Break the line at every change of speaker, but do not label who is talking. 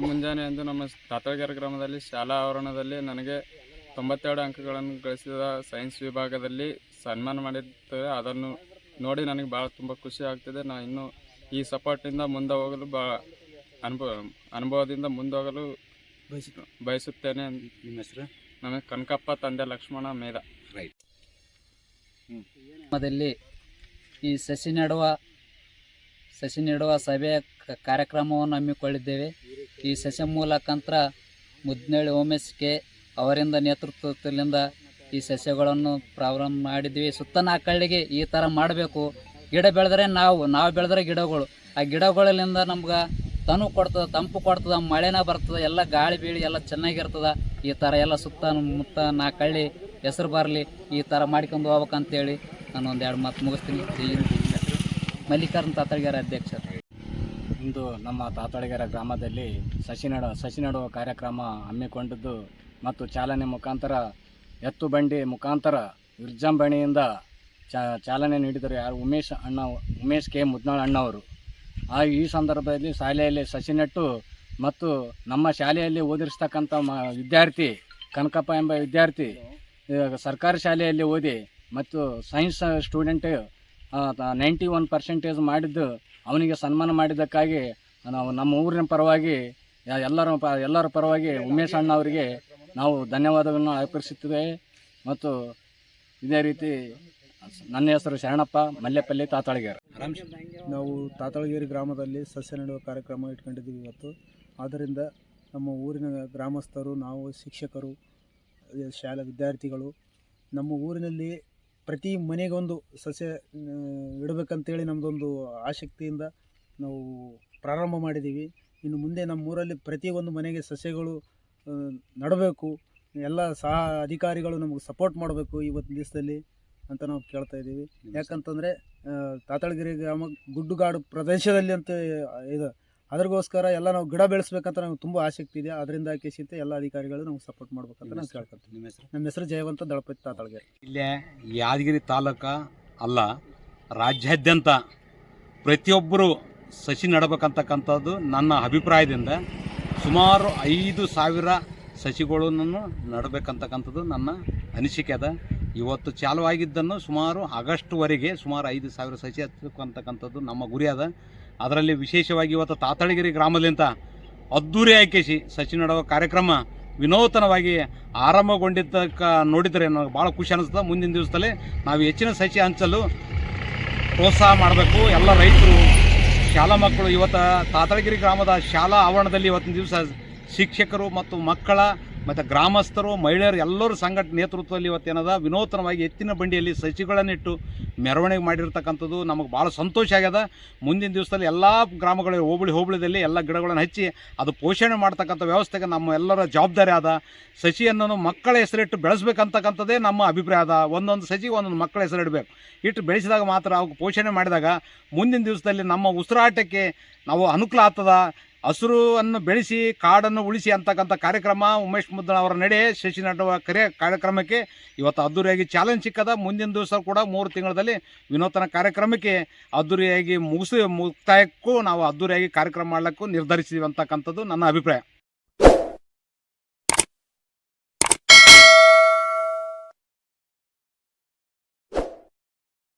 ಮುಂಜಾನೆ ಎಂದು ನಮ್ಮ ತಾತಳಗೆರೆ ಗ್ರಾಮದಲ್ಲಿ ಶಾಲಾ ಆವರಣದಲ್ಲಿ ನನಗೆ ತೊಂಬತ್ತೆರಡು ಅಂಕಗಳನ್ನು ಗಳಿಸಿದ ಸೈನ್ಸ್ ವಿಭಾಗದಲ್ಲಿ ಸನ್ಮಾನ ಮಾಡಿರ್ತೇವೆ ಅದನ್ನು ನೋಡಿ ನನಗೆ ಭಾಳ ತುಂಬ ಖುಷಿ ಆಗ್ತಿದೆ. ನಾನು ಇನ್ನೂ ಈ ಸಪೋರ್ಟಿಂದ ಮುಂದೆ ಹೋಗಲು ಭಾಳ ಅನುಭವ ಅನುಭವದಿಂದ ಮುಂದೆ ಹೋಗಲು ಬಯಸುತ್ತೇನೆ.
ನಿಮ್ಮ ಹೆಸರು?
ನಮಗೆ ಕನಕಪ್ಪ ತಂದೆ ಲಕ್ಷ್ಮಣ ಮೇದ
ರೈಟ್
ಗ್ರಾಮದಲ್ಲಿ ಈ ಸಸಿ ನೆಡುವ ಸಸಿ ನೆಡುವ ಸಭೆಯ ಕ- ಕಾರ್ಯಕ್ರಮವನ್ನು ಹಮ್ಮಿಕೊಂಡಿದ್ದೇವೆ ಈ ಸಸ್ಯ ಮೂಲಕಂತ್ರ ಮುದ್ನಳ್ಳಿ ಓಮೇಶ್ ಕೆ ಅವರಿಂದ ನೇತೃತ್ವದಿಂದ ಈ ಸಸ್ಯಗಳನ್ನು ಪ್ರಾರಂಭ ಮಾಡಿದ್ವಿ. ಸುತ್ತ ನಾಕಳ್ಳಿಗೆ ಈ ಥರ ಮಾಡಬೇಕು. ಗಿಡ ಬೆಳೆದ್ರೆ ನಾವು ನಾವು ಬೆಳೆದ್ರೆ ಗಿಡಗಳು. ಆ ಗಿಡಗಳಿಂದ ನಮ್ಗೆ ತನು ಕೊಡ್ತದೆ, ತಂಪು ಕೊಡ್ತದೆ, ಮಳೆನ ಬರ್ತದೆ, ಎಲ್ಲ ಗಾಳಿ ಬೀಳಿ ಎಲ್ಲ ಚೆನ್ನಾಗಿರ್ತದೆ. ಈ ಥರ ಎಲ್ಲ ಸುತ್ತ ಮುತ್ತ ನಾಕಳ್ಳಿ ಹೆಸರು ಬರಲಿ, ಈ ಥರ ಮಾಡ್ಕೊಂಡು ಹೋಗ್ಬೇಕಂತೇಳಿ ನಾನು ಒಂದು ಎರಡು ಮಾತು ಮುಗಿಸ್ತೀನಿ. ಮಲ್ಲಿಕಾರ್ಜುನ್ ತಾತಳ್ಗಾರ ಅಧ್ಯಕ್ಷರು
ಇಂದು ನಮ್ಮ ತಾತಳಗೆರೆ ಗ್ರಾಮದಲ್ಲಿ ಸಸಿ ನೆಡ ಸಸಿ ನೆಡುವ ಕಾರ್ಯಕ್ರಮ ಹಮ್ಮಿಕೊಂಡಿದ್ದು ಮತ್ತು ಚಾಲನೆ ಮುಖಾಂತರ ಎತ್ತು ಬಂಡಿ ಮುಖಾಂತರ ವಿಜೃಂಭಣೆಯಿಂದ ಚಾಲನೆ ನೀಡಿದರು ಯಾರು? ಉಮೇಶ್ ಅಣ್ಣ, ಉಮೇಶ್ ಕೆ. ಮುದ್ನಾಳ್ ಅಣ್ಣವರು. ಆ, ಈ ಸಂದರ್ಭದಲ್ಲಿ ಶಾಲೆಯಲ್ಲಿ ಸಸಿ ನೆಟ್ಟು ಮತ್ತು ನಮ್ಮ ಶಾಲೆಯಲ್ಲಿ ಓದಿರ್ತಕ್ಕಂಥ ಮ, ವಿದ್ಯಾರ್ಥಿ ಕನಕಪ್ಪ ಎಂಬ ವಿದ್ಯಾರ್ಥಿ ಸರ್ಕಾರಿ ಶಾಲೆಯಲ್ಲಿ ಓದಿ ಮತ್ತು science student ninety one percentage ಮಾಡಿದ್ದು ಅವನಿಗೆ ಸನ್ಮಾನ ಮಾಡಿದ್ದಕ್ಕಾಗಿ, ನಾವು ನಮ್ಮ ಊರಿನ ಪರವಾಗಿ ಎಲ್ಲರ ಪ, ಎಲ್ಲರ ಪರವಾಗಿ ಉಮೇಶ್ ಅಣ್ಣ ಅವರಿಗೆ ನಾವು ಧನ್ಯವಾದವನ್ನು ಅರ್ಪಿಸುತ್ತೇವೆ. ಮತ್ತು ಇದೇ ರೀತಿ ನನ್ನ ಹೆಸರು ಶರಣಪ್ಪ ಮಲ್ಲೆಪಲ್ಲಿ ತಾತಾಳಗೇರು.
ನಾವು ತಾತಳಗೇರಿ ಗ್ರಾಮದಲ್ಲಿ ಸಸ್ಯ ನೆಡುವ ಕಾರ್ಯಕ್ರಮ ಇಟ್ಕೊಂಡಿದ್ದೀವಿ ಇವತ್ತು. ಆದ್ದರಿಂದ ನಮ್ಮ ಊರಿನ ಗ್ರಾಮಸ್ಥರು, ನಾವು ಶಿಕ್ಷಕರು, ಶಾಲಾ ವಿದ್ಯಾರ್ಥಿಗಳು, ನಮ್ಮ ಊರಿನಲ್ಲಿ ಪ್ರತಿ ಮನೆಗೊಂದು ಸಸ್ಯ ಆ, ಇಡಬೇಕಂತೇಳಿ ನಮ್ಮದೊಂದು ಆಸಕ್ತಿಯಿಂದ ನಾವು ಪ್ರಾರಂಭ ಮಾಡಿದ್ದೀವಿ. ಇನ್ನು ಮುಂದೆ ನಮ್ಮೂರಲ್ಲಿ ಪ್ರತಿಯೊಂದು ಮನೆಗೆ ಸಸ್ಯಗಳು ನಡಬೇಕು ನೆಡಬೇಕು. ಎಲ್ಲ ಸಹ ಅಧಿಕಾರಿಗಳು ನಮಗೆ ಸಪೋರ್ಟ್ ಮಾಡಬೇಕು ಇವತ್ತಿನ ದಿವಸದಲ್ಲಿ ಅಂತ ನಾವು ಕೇಳ್ತಾ ಇದ್ದೀವಿ. ಯಾಕಂತಂದರೆ ತಾತಳಗಿರಿ ಗ್ರಾಮ ಗುಡ್ಡುಗಾಡು ಪ್ರದೇಶದಲ್ಲಿ ಅಂತ ಇದು ಅದ್ರಗೋಸ್ಕರ ಎಲ್ಲ ನಾವು ಗಿಡ ಬೆಳೆಸ್ಬೇಕಂತ ನಮ್ಗೆ ತುಂಬ ಆಸಕ್ತಿ ಇದೆ. ಅದರಿಂದ ಕೇಸಿಂತ ಎಲ್ಲ ಅಧಿಕಾರಿಗಳು ನಮ್ಗೆ ಸಪೋರ್ಟ್ ಮಾಡ್ಬೇಕಂತ ನಾನು ಕೇಳ್ಕೊತೀನಿ
ನಿಮ್ಮ ಹೆಸರು?
ನಮ್ಮ ಹೆಸರು ಜಯವಂತ ದಳಪತಿ ತಾತಳ್ಗೆ.
ಇಲ್ಲೇ ಯಾದಗಿರಿ ತಾಲೂಕ ಅಲ್ಲ ರಾಜ್ಯಾದ್ಯಂತ ಪ್ರತಿಯೊಬ್ಬರು ಸಸಿ ನೆಡಬೇಕಂತಕ್ಕಂಥದ್ದು ನನ್ನ ಅಭಿಪ್ರಾಯದಿಂದ ಸುಮಾರು ಐದು ಸಾವಿರ ಸಸಿಗಳನ್ನು ನೆಡಬೇಕಂತಕ್ಕಂಥದ್ದು ನನ್ನ ಅನಿಸಿಕೆ ಅದ. ಇವತ್ತು ಚಾಲುವಾಗಿದ್ದನ್ನು ಸುಮಾರು ಆಗಸ್ಟ್ವರೆಗೆ ಸುಮಾರು ಐದು ಸಾವಿರ ಸಸಿ ಹಚ್ಚಬೇಕಂತಕ್ಕಂಥದ್ದು ನಮ್ಮ ಗುರಿ ಅದ. ಅದರಲ್ಲಿ ವಿಶೇಷವಾಗಿ ಇವತ್ತು ತಾತಳಗಿರಿ ಗ್ರಾಮದಿಂದ ಅದ್ದೂರಿ ಆಯ್ಕೆಸಿ ಸಸಿ ನೆಡುವ ಕಾರ್ಯಕ್ರಮ ವಿನೂತನವಾಗಿ ಆರಂಭಗೊಂಡಿದ್ದಕ್ಕೆ ನೋಡಿದರೆ ನನಗೆ ಭಾಳ ಖುಷಿ ಅನಿಸ್ತದೆ. ಮುಂದಿನ ದಿವಸದಲ್ಲಿ ನಾವು ಹೆಚ್ಚಿನ ಸಸಿ ಹಂಚಲು ಪ್ರೋತ್ಸಾಹ ಮಾಡಬೇಕು. ಎಲ್ಲ ರೈತರು, ಶಾಲಾ ಮಕ್ಕಳು, ಇವತ್ತು ತಾತಳಗಿರಿ ಗ್ರಾಮದ ಶಾಲಾ ಆವರಣದಲ್ಲಿ ಇವತ್ತಿನ ದಿವಸ ಶಿಕ್ಷಕರು ಮತ್ತು ಮಕ್ಕಳ ಮತ್ತು ಗ್ರಾಮಸ್ಥರು, ಮಹಿಳೆಯರು ಎಲ್ಲರೂ ಸಂಘಟ ನೇತೃತ್ವದಲ್ಲಿ ಇವತ್ತೇನದ ವಿನೂತನವಾಗಿ ಎತ್ತಿನ ಬಂಡಿಯಲ್ಲಿ ಸಸಿಗಳನ್ನಿಟ್ಟು ಮೆರವಣಿಗೆ ಮಾಡಿರ್ತಕ್ಕಂಥದ್ದು ನಮಗೆ ಭಾಳ ಸಂತೋಷ ಆಗ್ಯದ. ಮುಂದಿನ ದಿವಸದಲ್ಲಿ ಎಲ್ಲ ಗ್ರಾಮಗಳ ಹೋಬಳಿ ಹೋಬಳಿದಲ್ಲಿ ಎಲ್ಲ ಗಿಡಗಳನ್ನು ಹಚ್ಚಿ ಅದು ಪೋಷಣೆ ಮಾಡ್ತಕ್ಕಂಥ ವ್ಯವಸ್ಥೆಗೆ ನಮ್ಮ ಎಲ್ಲರ ಜವಾಬ್ದಾರಿ ಅದ ಸಸಿಯನ್ನು ಮಕ್ಕಳ ಹೆಸರಿಟ್ಟು ಬೆಳೆಸ್ಬೇಕಂತಕ್ಕಂಥದ್ದೇ ನಮ್ಮ ಅಭಿಪ್ರಾಯ ಅದ ಒಂದೊಂದು ಸಸಿಗೆ ಒಂದೊಂದು ಮಕ್ಕಳ ಹೆಸರಿಡಬೇಕು. ಇಟ್ಟು ಬೆಳೆಸಿದಾಗ ಮಾತ್ರ ಅವಕ್ಕೆ ಪೋಷಣೆ ಮಾಡಿದಾಗ ಮುಂದಿನ ದಿವಸದಲ್ಲಿ ನಮ್ಮ ಉಸಿರಾಟಕ್ಕೆ ನಾವು ಅನುಕೂಲ ಆಗ್ತದ. ಹಸುರನ್ನು ಬೆಳೆಸಿ, ಕಾಡನ್ನು ಉಳಿಸಿ ಅಂತಕ್ಕಂಥ ಕಾರ್ಯಕ್ರಮ ಉಮೇಶ್ ಮುದ್ದಣ ಅವರ ನಡೆ ಶಶಿ ನಡುವ ಕರೆ ಕಾರ್ಯಕ್ರಮಕ್ಕೆ ಇವತ್ತು ಅದ್ದೂರಿಯಾಗಿ ಚಾಲೆಂಜ್ ಸಿಕ್ಕದ. ಮುಂದಿನ ದಿವಸ ಕೂಡ ಮೂರು ತಿಂಗಳಲ್ಲಿ ವಿನೂತನ ಕಾರ್ಯಕ್ರಮಕ್ಕೆ ಅದ್ದೂರಿಯಾಗಿ ಮುಗಿಸಿ ಮುಕ್ತಾಯಕ್ಕೂ ನಾವು ಅದ್ದೂರಿಯಾಗಿ ಕಾರ್ಯಕ್ರಮ ಮಾಡಲಿಕ್ಕೂ ನಿರ್ಧರಿಸಿದ್ದೀವಿ ಅಂತಕ್ಕಂಥದ್ದು ನನ್ನ ಅಭಿಪ್ರಾಯ.